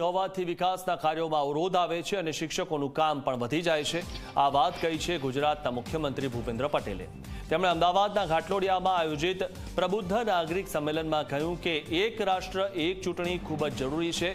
હોવાથી વિકાસના કાર્યોમાં અવરોધ આવે છે અને શિક્ષકોનું કામ પણ વધી જાય છે. આ વાત કહી છે ગુજરાતના મુખ્યમંત્રી ભૂપેન્દ્ર પટેલે. તેમણે અમદાવાદના ઘાટલોડિયામાં આયોજિત પ્રબુદ્ધ નાગરિક સંમેલનમાં કહ્યું કે એક રાષ્ટ્ર, એક ચૂંટણી ખૂબ જ જરૂરી છે.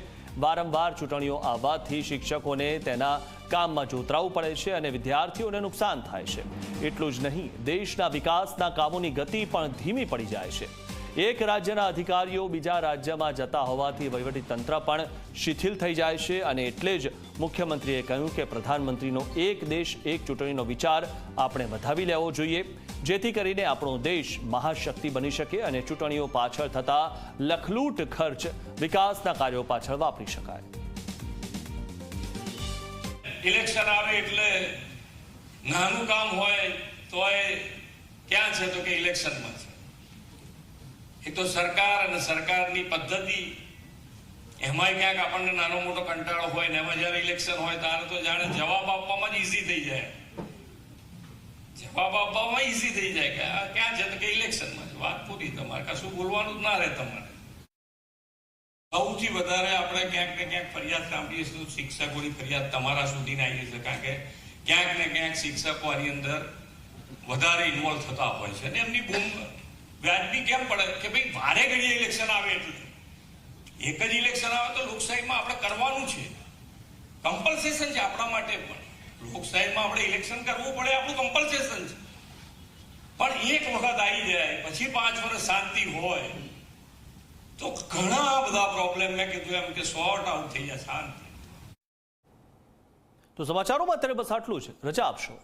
વારંવાર ચૂંટણીઓ આવવાથી શિક્ષકોને તેના કામમાં જોતરાવું પડે છે અને વિદ્યાર્થીઓને નુકસાન થાય છે. એટલું જ નહીં, દેશના વિકાસના કામોની ગતિ પણ ધીમી પડી જાય છે. એક રાજ્યના અધિકારીઓ બીજા રાજ્યમાં જતા હોવાથી તંત્ર પણ શિથિલ થઈ જાય છે અને એટલે જ મુખ્યમંત્રીએ કહ્યું કે પ્રધાનમંત્રીનો એક દેશ, એક ચૂંટણીનો વિચાર આપણે વધાવી લેવો જોઈએ, જેથી કરીને આપણો દેશ મહાશક્તિ બની શકે અને ચૂંટણીઓ પાછળ થતા લખલૂટ ખર્ચ વિકાસના કાર્યો પાછળ વાપરી શકાય. ઇલેક્શન આવે એટલે નાનું કામ હોય તો એ ક્યાં છે તો કે ઇલેક્શનમાં છે? એક તો સરકાર અને સરકારની પદ્ધતિ. એમાંય ક્યાંક આપણને નાનો મોટો કંટાળો હોય ને એમાં જ્યારે ઇલેક્શન હોય ત્યારે તો જાણે જવાબ આપવામાં જ ઈઝી થઈ જાય. જવાબ આપવામાં ઈઝી થઈ જાય કે ક્યાં છે? કે ઇલેક્શનમાં વાત પૂરી તમારે. કશું બોલવાનું જ ના રહે તમારે સૌથી વધારે આપણે ક્યાંક ને ક્યાંક ફરિયાદ સાંભળીએ છીએ. શિક્ષકોની ફરિયાદ તમારા સુધી ના આવી છે. કારણ કે ક્યાંક ને ક્યાંક શિક્ષકો આની અંદર વધારે ઇન્વોલ્વ થતા હોય છે. અને એમની બૂમ વ્યાજબી કેમ પડે? કે ભાઈ વારે ઘડીએ ઇલેક્શન આવે એટલે. એક જ ઇલેક્શન આવે તો લોકશાહીમાં આપણે કરવાનું છે. કમ્પલસેશન છે આપણા માટે પણ. લોકશાહીમાં આપણે ઇલેક્શન કરવું પડે, આપણું કમ્પલસેશન છે. પણ એક વખત આવી જાય, પછી પાંચ વર્ષ શાંતિ હોય, તો ઘણા બધા પ્રોબ્લેમ મેં કીધું એમ કે સોર્ટ આઉટ થઈ જાય, શાંતિ. તો સમાચારોમાં અત્યારે બસ આટલું છે રજા આપશો.